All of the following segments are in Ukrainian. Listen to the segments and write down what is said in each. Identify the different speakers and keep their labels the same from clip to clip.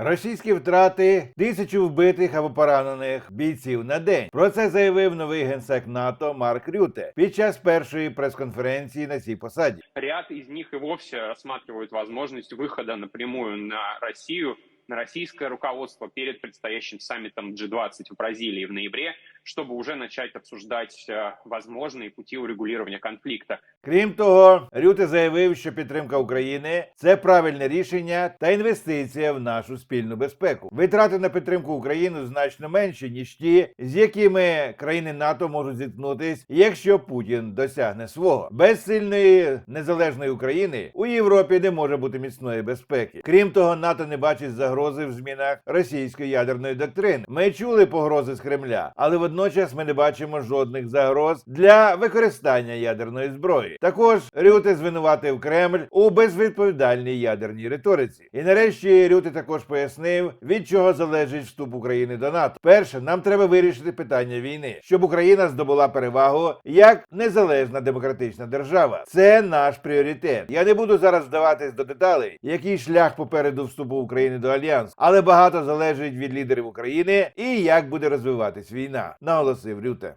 Speaker 1: Російські втрати тисячу вбитих або поранених бійців на день. Про це заявив новий генсек НАТО Марк Рюте під час першої прес-конференції на цій посаді.
Speaker 2: Ряд із них і вовсе розглядають можливість виходу напрямую на Россию, на российское руководство перед предстоящим саммитом G20 в Бразилии в ноябре, чтобы уже начать обсуждать э, возможные пути урегулирования конфликта.
Speaker 1: Крім того, Рюте заявив, що підтримка України це правильне рішення та інвестиція в нашу спільну безпеку. Витрати на підтримку України значно менші ніж ті, з якими країни НАТО можуть зіткнутись, якщо Путін досягне свого. Без сильної незалежної України у Європі не може бути міцної безпеки. Крім того, НАТО не бачить загрози в змінах російської ядерної доктрини. Ми чули погрози з Кремля, але водночас ми не бачимо жодних загроз для використання ядерної зброї. Також Рюте звинуватив Кремль у безвідповідальній ядерній риториці. І нарешті Рюте також пояснив, від чого залежить вступ України до НАТО. Перше, нам треба вирішити питання війни, щоб Україна здобула перевагу як незалежна демократична держава. Це наш пріоритет. Я не буду зараз вдаватись до деталей, який шлях попереду вступу України до альянсу, але багато залежить від лідерів України і як буде розвиватись війна, наголосив Рюте.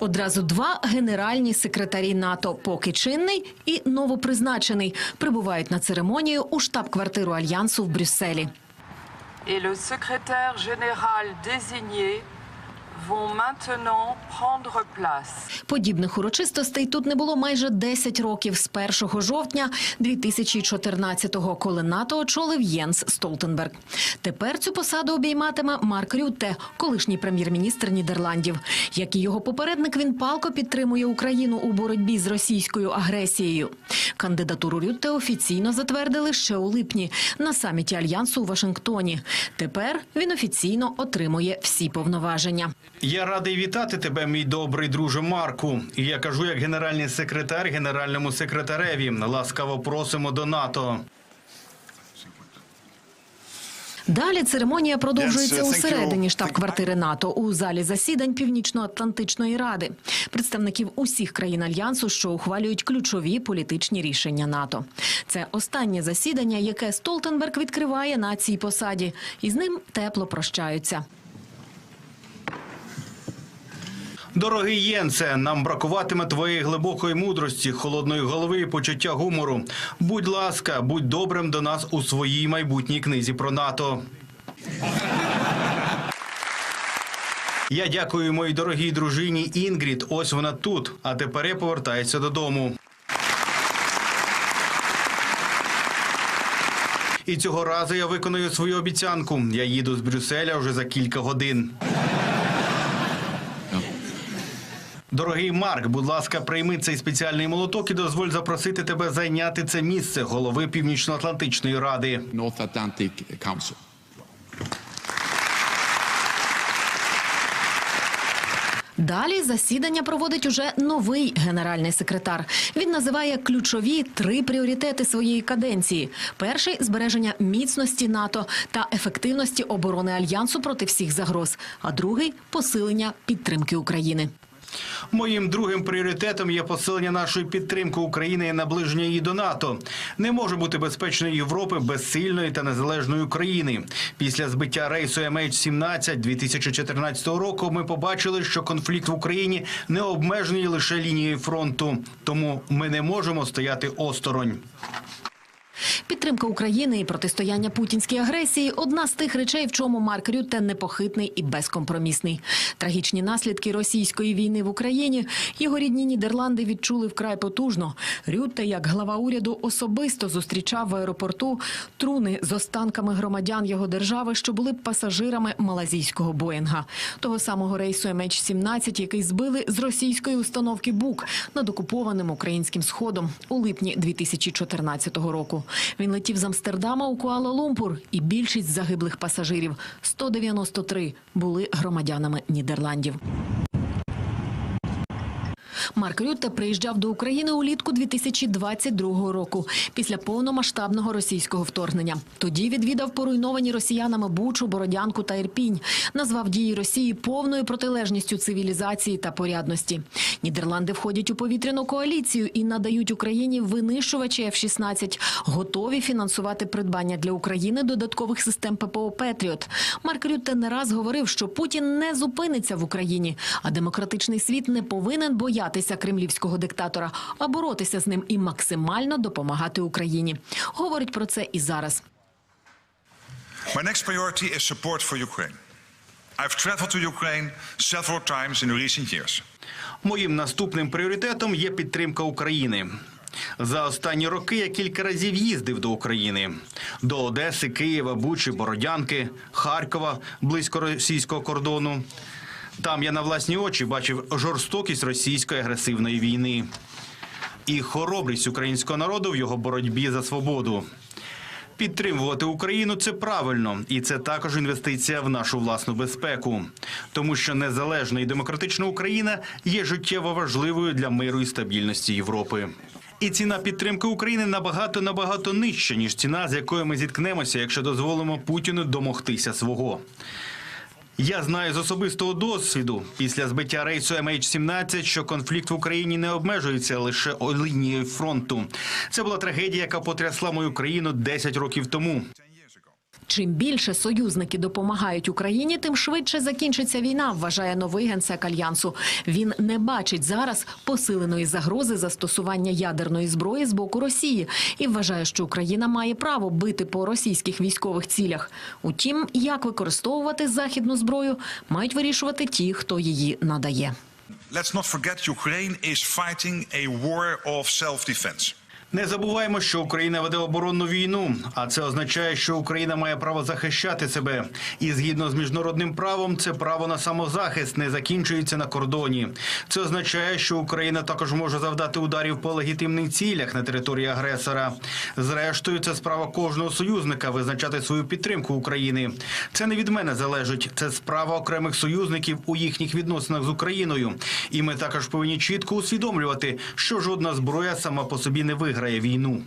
Speaker 3: Одразу два генеральні секретарі НАТО, поки чинний і новопризначений, прибувають на церемонію у штаб-квартиру альянсу в Брюсселі.
Speaker 4: І секретар генераль désigné
Speaker 3: Подібних урочистостей тут не було майже 10 років з 1 жовтня 2014-го, коли НАТО очолив Єнс Столтенберг. Тепер цю посаду обійматиме Марк Рютте, колишній прем'єр-міністр Нідерландів. Як і його попередник, він палко підтримує Україну у боротьбі з російською агресією. Кандидатуру Рютте офіційно затвердили ще у липні на саміті альянсу у Вашингтоні. Тепер він офіційно отримує всі повноваження.
Speaker 5: Я радий вітати тебе, мій добрий друже Марку. І я кажу як генеральний секретар генеральному секретареві. Ласкаво просимо до НАТО.
Speaker 3: Далі церемонія продовжується
Speaker 6: you.
Speaker 3: усередині штаб-квартири НАТО у залі засідань Північно-Атлантичної ради, представників усіх країн альянсу, що ухвалюють ключові політичні рішення НАТО. Це останнє засідання, яке Столтенберг відкриває на цій посаді, і з ним тепло прощаються.
Speaker 5: Дорогий Єнце, нам бракуватиме твоєї глибокої мудрості, холодної голови і почуття гумору. Будь ласка, будь добрим до нас у своїй майбутній книзі про НАТО. Я дякую моїй дорогій дружині Інгрід. Ось вона тут. А тепер я повертаюся додому. І цього разу я виконую свою обіцянку. Я їду з Брюсселя вже за кілька годин. Дорогий Марк, будь ласка, прийми цей спеціальний молоток і дозволь запросити тебе зайняти це місце голови Північно-Атлантичної ради.
Speaker 6: North Atlantic Council.
Speaker 3: Далі засідання проводить уже новий генеральний секретар. Він називає ключові три пріоритети своєї каденції: перший збереження міцності НАТО та ефективності оборони альянсу проти всіх загроз. А другий посилення підтримки України.
Speaker 5: Моїм другим пріоритетом є посилення нашої підтримки України і наближення її до НАТО. Не може бути безпечної Європи без сильної та незалежної України. Після збиття рейсу MH17 2014 року ми побачили, що конфлікт в Україні не обмежений лише лінією фронту, тому ми не можемо стояти осторонь.
Speaker 3: Підтримка України і протистояння путінській агресії одна з тих речей, в чому Марк Рютте непохитний і безкомпромісний. Трагічні наслідки російської війни в Україні його рідні Нідерланди відчули вкрай потужно. Рютте, як глава уряду, особисто зустрічав в аеропорту труни з останками громадян його держави, що були пасажирами малазійського Боїнга, того самого рейсу MH17, який збили з російської установки БУК над окупованим українським сходом у липні 2014 року. Він летів з Амстердама у Куала-Лумпур, і більшість загиблих пасажирів 193 були громадянами Нідерландів. Марк Рютте приїжджав до України улітку 2022 року після повномасштабного російського вторгнення. Тоді відвідав поруйновані росіянами Бучу, Бородянку та Ірпінь. Назвав дії Росії повною протилежністю цивілізації та порядності. Нідерланди входять у повітряну коаліцію і надають Україні винищувачі F-16, готові фінансувати придбання для України додаткових систем ППО Петріот. Марк Рютте не раз говорив, що Путін не зупиниться в Україні, а демократичний світ не повинен боятися кремлівського диктатора, а боротися з ним і максимально допомагати Україні. Говорить про це і зараз.
Speaker 7: My next priority is support for Ukraine. I've traveled to Ukraine several times in recent years.
Speaker 5: Моїм наступним пріоритетом є підтримка України. За останні роки я кілька разів їздив до України до Одеси, Києва, Бучі, Бородянки, Харкова, близько російського кордону. Там я на власні очі бачив жорстокість російської агресивної війни і хоробрість українського народу в його боротьбі за свободу. Підтримувати Україну це правильно, і це також інвестиція в нашу власну безпеку, тому що незалежна і демократична Україна є життєво важливою для миру і стабільності Європи. І ціна підтримки України набагато набагато нижча ніж ціна, з якою ми зіткнемося, якщо дозволимо Путіну домогтися свого. Я знаю з особистого досвіду після збиття рейсу MH17, що конфлікт в Україні не обмежується лише лінією фронту. Це була трагедія, яка потрясла мою країну 10 років тому.
Speaker 3: Чим більше союзники допомагають Україні, тим швидше закінчиться війна, вважає новий генсек альянсу. Він не бачить зараз посиленої загрози застосування ядерної зброї з боку Росії і вважає, що Україна має право бити по російських військових цілях. Утім, як використовувати західну зброю, мають вирішувати ті, хто її надає.
Speaker 7: Let's not forget Ukraine is fighting a war of self-defense.
Speaker 5: Не забуваємо, що Україна веде оборонну війну, а це означає, що Україна має право захищати себе. І згідно з міжнародним правом, це право на самозахист не закінчується на кордоні. Це означає, що Україна також може завдати ударів по легітимних цілях на території агресора. Зрештою, це справа кожного союзника визначати свою підтримку України. Це не від мене залежить. Це справа окремих союзників у їхніх відносинах з Україною. І ми також повинні чітко усвідомлювати, що жодна зброя сама по собі не виграє війну.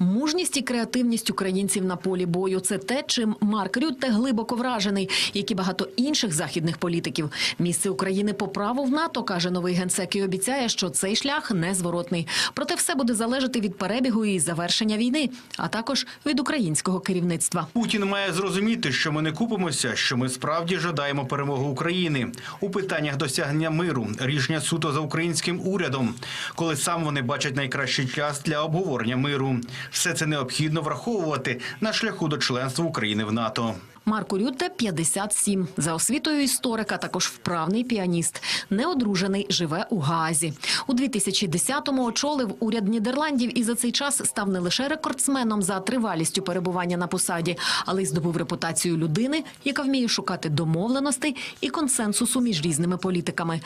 Speaker 3: Мужність і креативність українців на полі бою це те, чим Марк Рютте глибоко вражений, як і багато інших західних політиків. Місце України по праву в НАТО каже новий генсек і обіцяє, що цей шлях незворотний. Проте все буде залежати від перебігу і завершення війни, а також від українського керівництва.
Speaker 5: Путін має зрозуміти, що ми не купимося, що ми справді жадаємо перемоги України у питаннях досягнення миру, рішення суто за українським урядом, коли сам вони бачать найкращий час для обговорення миру. Все це необхідно враховувати на шляху до членства України в НАТО.
Speaker 3: Марку Рютте 57. За освітою історика, також вправний піаніст. Неодружений, живе у Гаазі. У 2010-му очолив уряд Нідерландів і за цей час став не лише рекордсменом за тривалістю перебування на посаді, але й здобув репутацію людини, яка вміє шукати домовленостей і консенсусу між різними політиками.